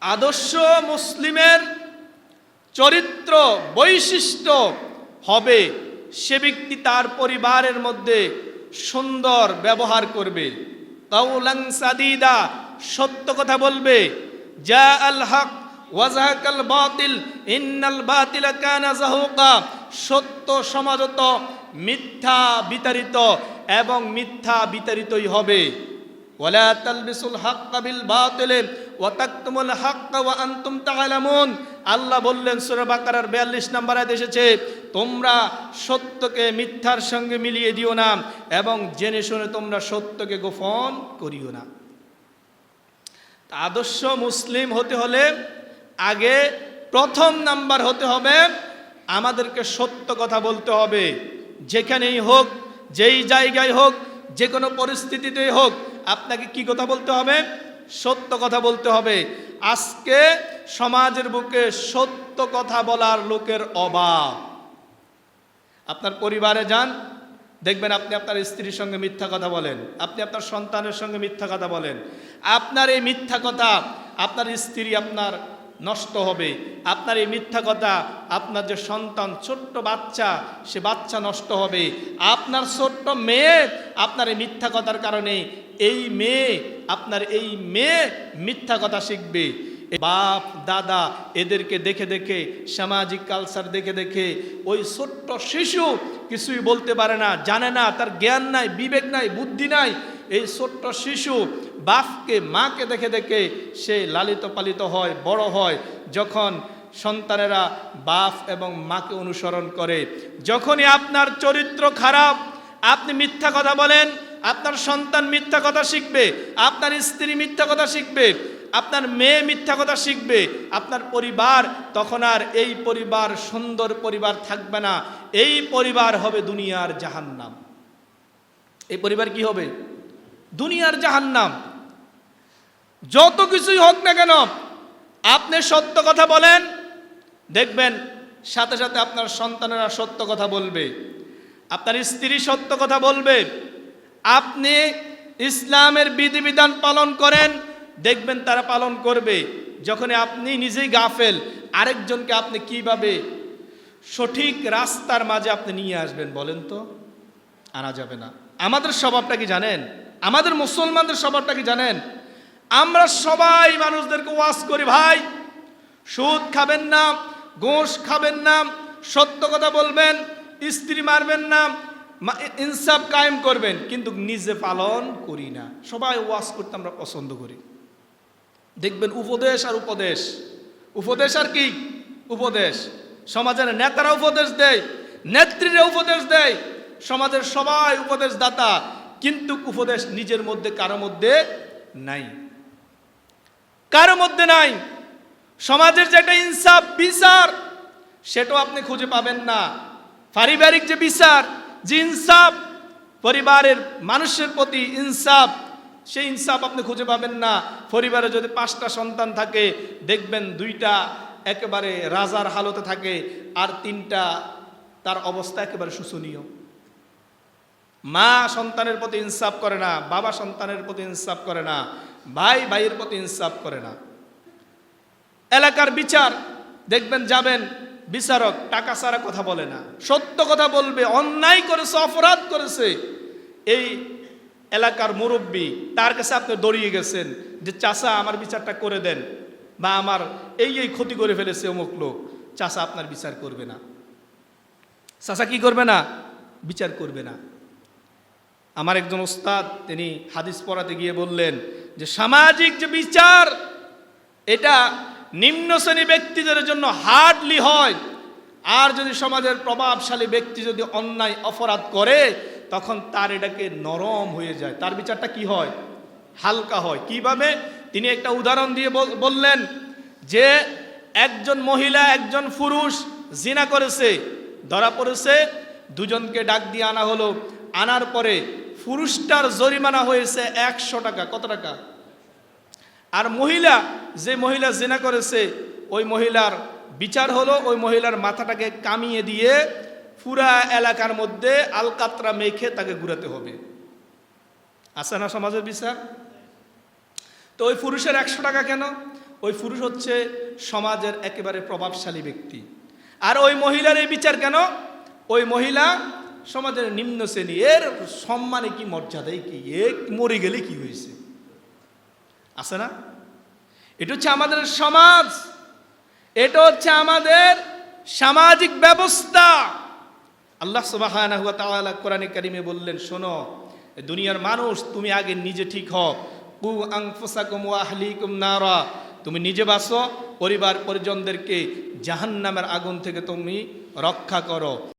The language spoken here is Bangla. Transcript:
আদর্শ মুসলিমের চরিত্র বৈশিষ্ট্য হবে সে ব্যক্তি তার পরিবারের মধ্যে সুন্দর ব্যবহার করবে। সাদিদা সত্য কথা বলবে, যা বাতিল, ইন্নাল সত্য সমাজত মিথ্যা বিতাড়িত এবং মিথ্যা বিতাড়িতই হবে। ওয়ালা তালবিসুল হাক্কা বিল বাতিল ওয়া তাকতুমুল হাক্কা ওয়া আনতুম তাআলামুন। আল্লাহ বললেন, সূরা বাকারার 42 নম্বর আয়াত এসেছে, তোমরা সত্যকে মিথ্যার সঙ্গে মিলিয়ে দিও না এবং জেনে শুনে তোমরা সত্যকে গোপন করিও না। আদর্শ মুসলিম হতে হলে আগে প্রথম নাম্বার হতে হবে, আমাদেরকে সত্য কথা বলতে হবে। যেখানেই হোক, যেই জায়গায় হোক যে কোনো পরিস্থিতিতেই হোক আপনাকে কি কথা বলতে হবে? সত্য কথা বলতে হবে। আজকে সমাজের বুকে সত্য কথা বলার লোকের অভাব। আপনার পরিবারে যান, দেখবেন আপনি আপনার স্ত্রীর সঙ্গে মিথ্যা কথা বলেন, আপনি আপনার সন্তানের সঙ্গে মিথ্যা কথা বলেন। আপনার এই মিথ্যা কথা আপনার স্ত্রী আপনার নষ্ট হবে। আপনার এই মিথ্যা কথা আপনার যে সন্তান, ছোট্ট বাচ্চা, সে বাচ্চা নষ্ট হবে। আপনার ছোট্ট মেয়ে আপনার এই মিথ্যা কথার কারণে এই মেয়ে, আপনার এই মেয়ে মিথ্যা কথা শিখবে। বাপ, দাদা, এদেরকে দেখে দেখে, সামাজিক কালচার দেখে দেখে, ওই ছোট্ট শিশু কিছুই বলতে পারে না, জানে না, তার জ্ঞান নাই, বিবেক নাই, বুদ্ধি নাই। এই ছোট্ট শিশু বাপকে, মাকে দেখে দেখে সে লালিত পালিত হয়, বড় হয়। যখন সন্তানেরা বাপ এবং মাকে অনুসরণ করে, যখনই আপনার চরিত্র খারাপ, আপনি মিথ্যা কথা বলেন আপনার সন্তান মিথ্যা কথা শিখবে, আপনার স্ত্রী মিথ্যা কথা শিখবে, আপনার মেয়ে মিথ্যা কথা শিখবে, আপনার পরিবার, তখন আর এই পরিবার সুন্দর পরিবার থাকবে না, এই পরিবার হবে দুনিয়ার জাহান্নাম। এই পরিবার কি হবে? দুনিয়ার জাহান্নাম। যত কিছুই হোক না কেন, আপনি সত্য কথা বলেন, দেখবেন সাথে সাথে আপনার সন্তানেরা সত্য কথা বলবে, আপনার স্ত্রী সত্য কথা বলবে আপনি ইসলামের বিধিবিধান পালন করেন, দেখবেন তারা পালন করবে। যখন আপনি নিজেই গাফেল, আরেকজনকে আপনি কীভাবে সঠিক রাস্তার মাঝে আপনি নিয়ে আসবেন বলেন তো? আনা যাবে না। আমাদের স্বভাবটা কি জানেন? আমাদের মুসলমানদের স্বভাবটা কি জানেন? আমরা সবাই মানুষদেরকে ওয়াজ করি, ভাই। সুদ খাবেন না, গোশ খাবেন না, সত্য কথা বলবেন, স্ত্রী মারবেন না ইনসাফ কায়েম করবেন, কিন্তু নিজে পালন করি না। সবাই ওয়াজ করতে আমরা পছন্দ করি। দেখবেন উপদেশ আর উপদেশ। উপদেশ আর কি? উপদেশ। সমাজের নেতারা উপদেশ দেয়, নেত্রীরা উপদেশ দেয়, সমাজের সবাই উপদেশ দাতা কিন্তু উপদেশ নিজের মধ্যে কারও মধ্যে নাই। কারও মধ্যে নাই। সমাজের যে একটা ইনসাফ, বিচার, সেটাও আপনি খুঁজে পাবেন না। পারিবারিক যে বিচার যে ইনসাফ পরিবারের মানুষের প্রতি ইনসাফ, সেই ইনসাফ আপনি খুঁজে পাবেন না। পরিবারে যদি পাঁচটা সন্তান থাকে, দেখবেন দুইটা একেবারে রাজার হালতে থাকে আর তিনটা তার অবস্থা একেবারে শোচনীয় মা সন্তানের প্রতি ইনসাফ করে না, বাবা সন্তানের প্রতি ইনসাফ করে না, ভাই ভাইয়ের প্রতি ইনসাফ করে না। এলাকার বিচার, দেখবেন যাবেন বিচারক, টাকা ছাড়া কথা বলে না। সত্য কথা বলবে, অন্যায় করেছে, অপরাধ করেছে। এই এলাকার মুরব্বী, তার কাছে আপনি দড়িয়ে গেছেন যে চাষা আমার বিচারটা করে দেন। বা, আমার এই এই ক্ষতি করে ফেলেছে অমুক লোক। চাষা আপনার বিচার করবে না। চাষা কি করবে না? বিচার করবে না। আমার একজন ওস্তাদ, তিনি হাদিস পড়াতে গিয়ে বললেন যে, সামাজিক যে বিচার, এটা নিম্ন শ্রেণি ব্যক্তিদের জন্য হার্ডলি হয়, আর যদি সমাজের প্রভাবশালী ব্যক্তি যদি অন্যায়, অপরাধ করে, তখন তার এটাকে নরম হয়ে যায়। তার বিচারটা কি হয়? হালকা হয়। কীভাবে? তিনি একটা উদাহরণ দিয়ে বললেন যে, একজন মহিলা, একজন পুরুষ জিনা করেছে, ধরা পড়েছে, দুজনকে ডাক দিয়ে আনা হলো। আনার পরে পুরুষটার জরিমানা হয়েছে একশো টাকা। কত টাকা? আর মহিলা, যে মহিলা জেনা করেছে, ওই মহিলার বিচার হলো, ওই মহিলার মাথাটাকে কামিয়ে দিয়ে পুরা এলাকার মধ্যে আলকাতরা মেখে তাকে ঘুরাতে হবে। আছে না সমাজের বিচার? তো ওই পুরুষের একশো টাকা কেন? ওই পুরুষ হচ্ছে সমাজের একেবারে প্রভাবশালী ব্যক্তি। আর ওই মহিলার এই বিচার কেন? ওই মহিলা সমাজের নিম্ন শ্রেণি এর সম্মানে কি মর্যাদায় কি, এ মরে গেলে কি হয়েছে? আছে না? এটা হচ্ছে আমাদের সমাজ। এটা হচ্ছে আমাদের সামাজিক ব্যবস্থা। আল্লাহ তাআলা কোরআনে কারিমে বললেন, শোনো দুনিয়ার মানুষ, তুমি আগে নিজে ঠিক হও। কু আনফুসাকুম ওয়া আহলিকুম নারা। তুমি নিজে বাসো পরিবার পরিজনদেরকে জাহান্নামের আগুন থেকে তুমি রক্ষা করো।